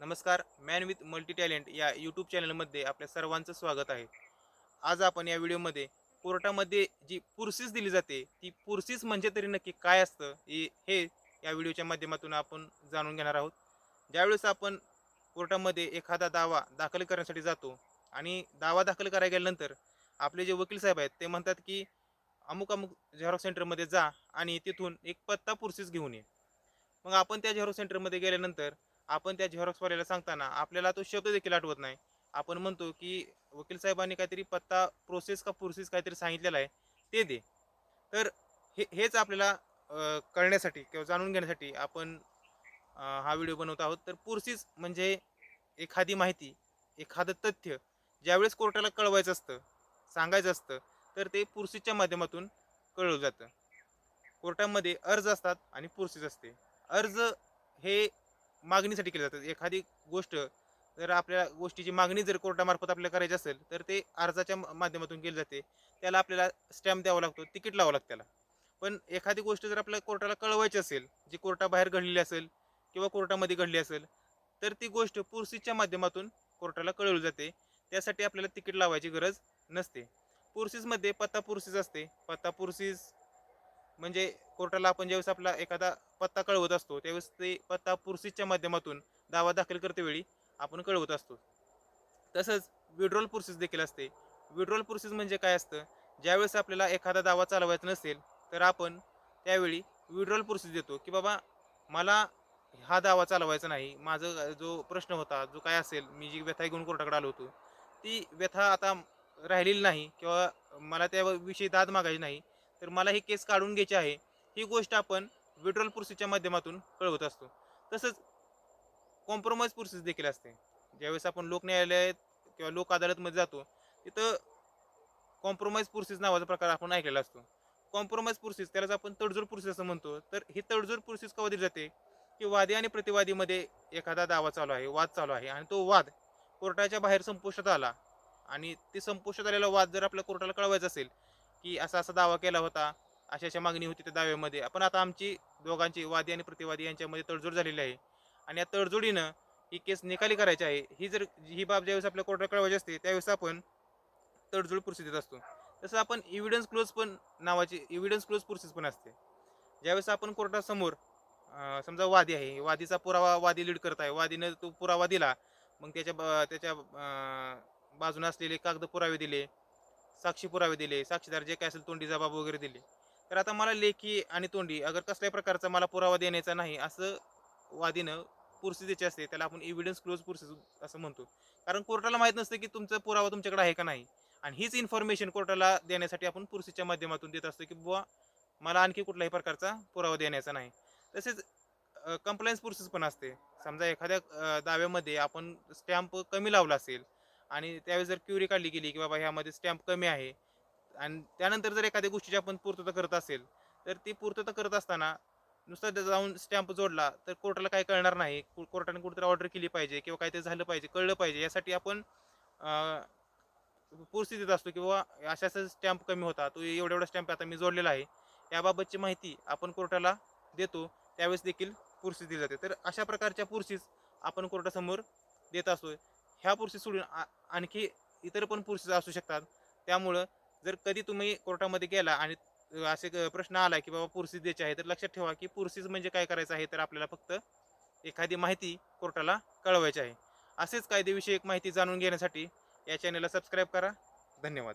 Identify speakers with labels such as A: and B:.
A: नमस्कार man with multi talent या YouTube चॅनलमध्ये आपल्या सर्वांचं स्वागत आहे. आज आपण या व्हिडिओमध्ये कोर्टामध्ये जी पुरसीस दिली जाते ती पुरसीस म्हणजे तरी नक्की काय असतं हे या व्हिडिओच्या माध्यमातून आपण जाणून घेणार आहोत. ज्यावेळेस आपण कोर्टामध्ये एखादा दावा दाखल करण्यासाठी जातो आणि दावा दाखल करायला गेल्यानंतर आपले जे वकील साहेब आहेत ते म्हणतात की अमुक अमुक झेरॉक्स सेंटरमध्ये जा आणि तिथून एक पत्ता पुरसीस घेऊन ये. मग आपण त्या झेरॉक्स सेंटरमध्ये गेल्यानंतर आपण त्या झेरॉक्सवाल्याला सांगताना आपल्याला तो शब्द देखील आठवत नाही. आपण म्हणतो की वकील साहेबांनी काहीतरी पत्ता प्रोसेस का प्रोसेस काहीतरी सांगितलेला आहे ते दे. तर हे हेच आपल्याला कळण्यासाठी किंवा जाणून घेण्यासाठी आपण हा व्हिडिओ बनवत आहोत. तर पुरसीस म्हणजे एखादी माहिती एखादं तथ्य ज्यावेळेस कोर्टाला कळवायचं असतं सांगायचं असतं तर ते पुरसीच्या माध्यमातून कळवलं जातं. कोर्टामध्ये अर्ज असतात आणि पुरसीस असते. अर्ज हे मागणीसाठी केले जातात. एखादी गोष्ट जर आपल्या गोष्टीची मागणी जर कोर्टामार्फत आपल्याला करायची असेल तर ते अर्जाच्या माध्यमातून केली जाते. त्याला आपल्याला स्टॅम्प द्यावा लागतो तिकीट लावावं लागतं त्याला. पण एखादी गोष्ट जर आपल्याला कोर्टाला कळवायची असेल जी कोर्टाबाहेर घडलेली असेल किंवा कोर्टामध्ये घडली असेल तर ती गोष्ट पुरसीच्या माध्यमातून कोर्टाला कळवली जाते. त्यासाठी आपल्याला तिकीट लावायची गरज नसते. पुरसीसमध्ये पत्ता पुरसीस असते. पत्ता पुरसीस म्हणजे कोर्टाला आपण ज्यावेळेस आपला एखादा पत्ता कळवत असतो त्यावेळेस ते पत्ता पुरसीच्या माध्यमातून दावा दाखल करतेवेळी आपण कळवत असतो. तसंच विड्रॉल प्रोसेस देखील असते. विड्रॉल प्रोसेस म्हणजे काय असतं? ज्यावेळेस आपल्याला एखादा दावा चालवायचा नसेल तर आपण त्यावेळी विड्रॉल प्रोसेस देतो की बाबा मला हा दावा चालवायचा नाही माझं जो प्रश्न होता जो काय असेल मी जी व्यथा घेऊन कोर्टाकडे आलो होतो ती व्यथा आता राहिलेली नाही किंवा मला त्याविषयी दाद मागायची नाही तर मला ही केस काढून घ्यायची आहे. ही गोष्ट आपण विड्रॉल प्रोसेसच्या माध्यमातून कळवत असतो. तसंच कॉम्प्रोमाइज प्रोसेस देखील असते. ज्यावेळेस आपण लोक न्यायालयात किंवा लोक अदालतमध्ये जातो तिथं कॉम्प्रोमाइज प्रोसेस नावाचा प्रकार आपण ऐकलेला असतो. कॉम्प्रोमाइज प्रोसेस त्यालाच आपण तडजोड प्रोसेस असं म्हणतो. तर ही तडजोड प्रोसेस कवा दिली जाते? की वादी आणि प्रतिवादीमध्ये एखादा दावा चालू आहे वाद चालू आहे आणि तो वाद कोर्टाच्या बाहेर संपुष्टात आला आणि ते संपुष्टात आलेला वाद जर आपल्या कोर्टाला कळवायचा असेल की असा असा दावा केला होता. अशा अशा मागणी होती त्या दाव्यामध्ये. आपण आता आमची दोघांची वादी आणि प्रतिवादी यांच्यामध्ये तडजोड झालेली आहे. आणि या तडजोडीनं ही केस निकाली करायची आहे. ही जर ही बाब ज्यावेळेस आपल्या कोर्टात कळवायची असते त्यावेळेस आपण तडजोड प्रोसेस देत असतो. तसं आपण इव्हिडन्स क्लोज पण नावाची इव्हिडन्स क्लोज प्रोसेस पण असते. ज्यावेळेस आपण कोर्टासमोर समजा वादी आहे वादीचा पुरावा वादी लीड करत आहे वादीनं तो पुरावा दिला मग त्याच्या ब- त्याच्या बाजूने असलेले कागद पुरावे दिले साक्षी पुरावे दिले साक्षीदार जे काय असेल तोंडी जबाब वगैरे दिले. तर आता मला लेखी आणि तोंडी अगर कसल्याही प्रकारचा मला पुरावा देण्याचा नाही असं वादीनं पुरसी असते त्याला आपण इव्हिडन्स क्लोज पुरसी असं म्हणतो. कारण कोर्टाला माहीत नसतं की तुमचा पुरावा तुमच्याकडे आहे का नाही. आणि हीच इन्फॉर्मेशन कोर्टाला देण्यासाठी आपण पुरसीच्या माध्यमातून देत असतो की बुवा मला आणखी कुठल्याही प्रकारचा पुरावा देण्याचा नाही. तसेच कंप्लायन्स प्रोसेस पण असते. समजा एखाद्या दाव्यामध्ये आपण स्टॅम्प कमी लावला असेल आणि त्यावेळेस जर क्युरी काढली गेली की बाबा ह्यामध्ये स्टॅम्प कमी आहे आणि त्यानंतर जर एखाद्या गोष्टीची आपण पूर्तता करत असेल तर ती पूर्तता करत असताना नुसता जाऊन स्टॅम्प जोडला तर कोर्टाला काही कळणार नाही. कोर्टाने कुठेतरी ऑर्डर केली पाहिजे किंवा काहीतरी झालं पाहिजे कळलं पाहिजे. यासाठी आपण पुरस्थित देत असतो किंवा अशा असा स्टॅम्प कमी होता तो एवढा एवढा स्टॅम्प आता मी जोडलेला आहे. याबाबतची माहिती आपण कोर्टाला देतो त्यावेळेस देखील पुरस्थित दिली जाते. तर अशा प्रकारच्या पुरसीस आपण कोर्टासमोर देत असतो ह्या पुरुषी सोडून आणखी इतर पण पुरसीस असू शकतात. त्यामुळं जर कधी तुम्ही कोर्टामध्ये गेला आणि असे प्रश्न आला की बाबा पुरसीस द्यायचे आहे तर लक्षात ठेवा की पुरसीस म्हणजे काय करायचं आहे तर आपल्याला फक्त एखादी माहिती कोर्टाला कळवायची आहे. असेच कायदेविषयक माहिती जाणून घेण्यासाठी या चॅनलला सबस्क्राईब करा. धन्यवाद.